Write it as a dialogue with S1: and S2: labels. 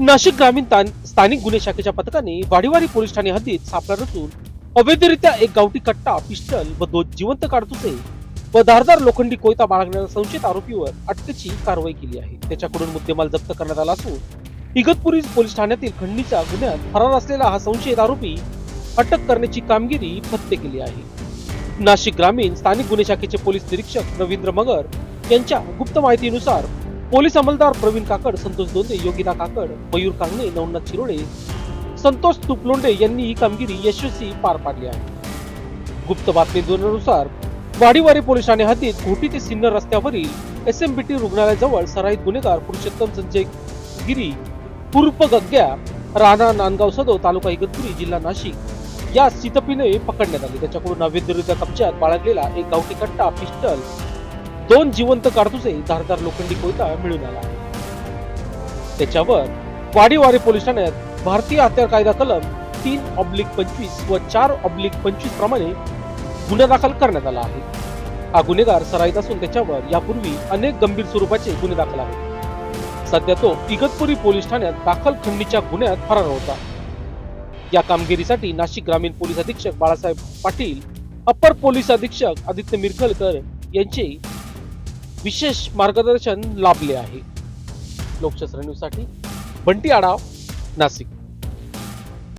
S1: नाशिक ग्रामीण तान- स्थानिक गुन्हे शाखेच्या पथकाने वाडीवाडी पोलीस ठाणे हद्दीत सापळा रचून अवैधरित्या एक गावठी कट्टा पिस्टल व दोन जिवंत काडतुसे व धारदार लोखंडी कोयता बाळगणाऱ्या संशयित आरोपीवर अटकेची कारवाई केली आहे. त्याच्याकडून मुद्देमाल जप्त करण्यात आला असून इगतपुरी पोलीस ठाण्यातील खंडणीच्या गुन्ह्यात फरार असलेला हा संशयित आरोपी अटक करण्याची कामगिरी फत्ते केली आहे. नाशिक ग्रामीण स्थानिक गुन्हे शाखेचे पोलीस निरीक्षक रवींद्र मगर यांच्या गुप्त माहितीनुसार पोलीस अंमलदार प्रवीण काकड संतोष दोंदे योगिता काकड मयूर कांगणे नवनाथ शिरोडे संतोष तुपलोंडे यांनी ही कामगिरी यशस्वी पार पाडली आहे. गुप्त बातमीनुसार वाडीवाडी पोलीस ठाणे हद्दीत घोटी ते सिन्नर रस्त्यावरील एस एम बी टी रुग्णालयाजवळ सराईत गुन्हेगार पुरुषोत्तम संजय गिरी उर्फ गग्ग्या राणा नांदगाव सदो तालुका इगतपुरी जिल्हा नाशिक या सितपीने पकडण्यात आले. त्याच्याकडून अवैधरित्या कब्जात बाळगलेला एक गावठी कट्टा पिस्टल दोन जिवंत कारतुसे धारदार लोखंडी कोयता मिळून आला. त्याच्यावर वाडीवारी पोलीस ठाण्यात भारतीय हत्यार कायदा कलम तीन ऑब्लिक पंचवीस व चार ऑब्लिक पंचवीस प्रमाणे गुन्हा दाखल करण्यात आला आहे. हा गुन्हेगार सराईत असून त्याच्यावर यापूर्वी अनेक गंभीर स्वरूपाचे गुन्हे दाखल आहेत. सध्या तो इगतपुरी पोलीस ठाण्यात दाखल खंडीच्या गुन्ह्यात फरार होता. या कामगिरीसाठी नाशिक ग्रामीण पोलीस अधीक्षक बाळासाहेब पाटील अप्पर पोलीस अधीक्षक आदित्य मिरखलकर यांचे विशेष मार्गदर्शन लाभले आहे लोकशास्त्र न्यूजसाठी. बंटी आडाव नाशिक.